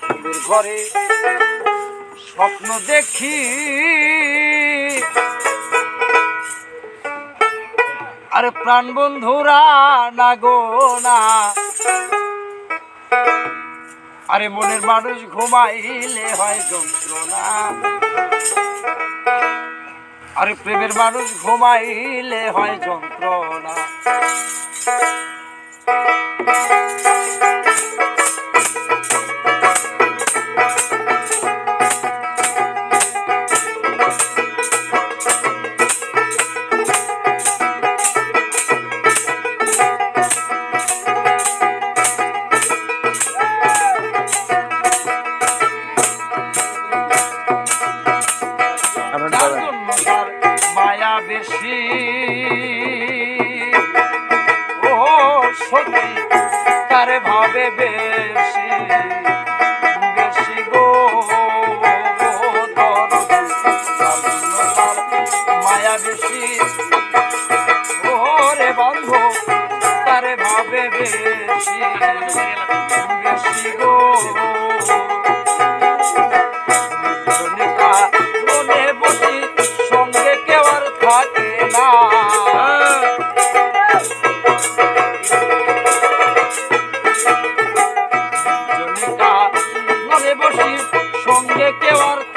ফুলের ঘরে স্বপ্ন দেখি। আরে প্রাণ বন্ধুরা, না গো, না। আরে মনের মানুষ ঘুমাইলে হয় যন্ত্রণা। আরে প্রেমের মানুষ ঘুমাইলে হয় যন্ত্রণা। তার ভাবে বেশি।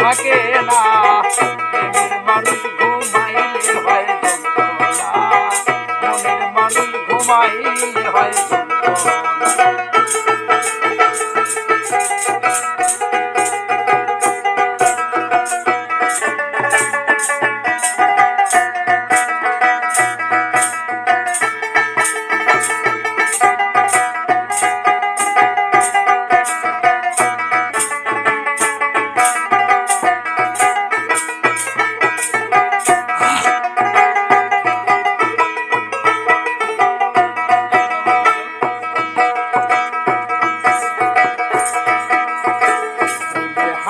থাকে না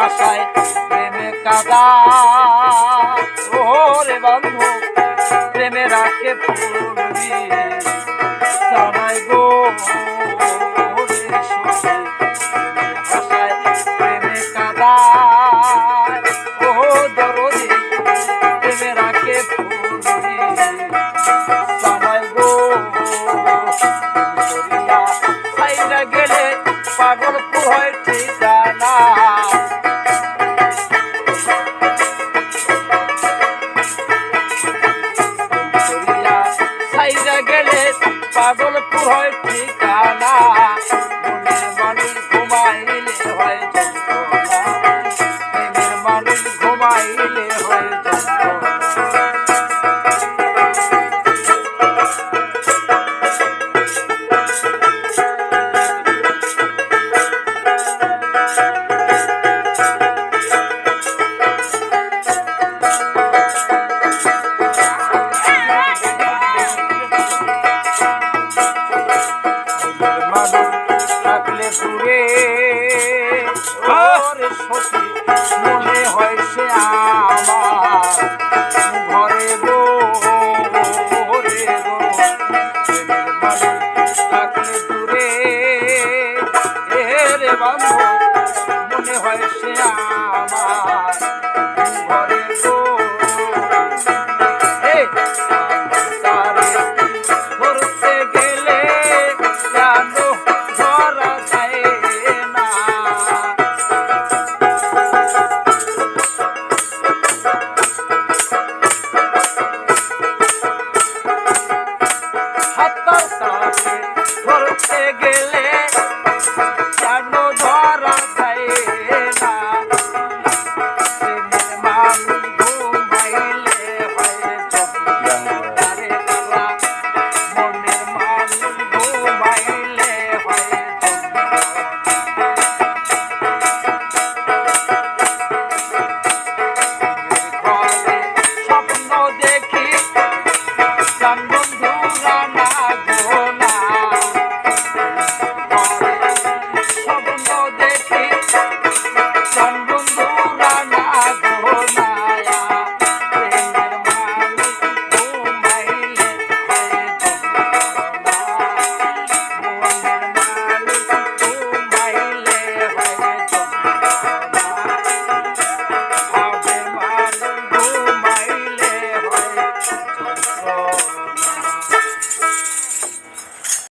হাসায় প্রেমে কাদা। ওরে বন্ধু প্রেমে রাখে ফুলবি জানাই গো পাগল হয় ঠিকানা। মনের মানুষ ঘুমাইলে হয় যন্ত্রণা। প্রেমের মানুষ ঘুমাইলে হয় সখী মনে হয় সে আমার। ঘরে গো রে গো থাকলে দূরে। মনে হয় সে আমার।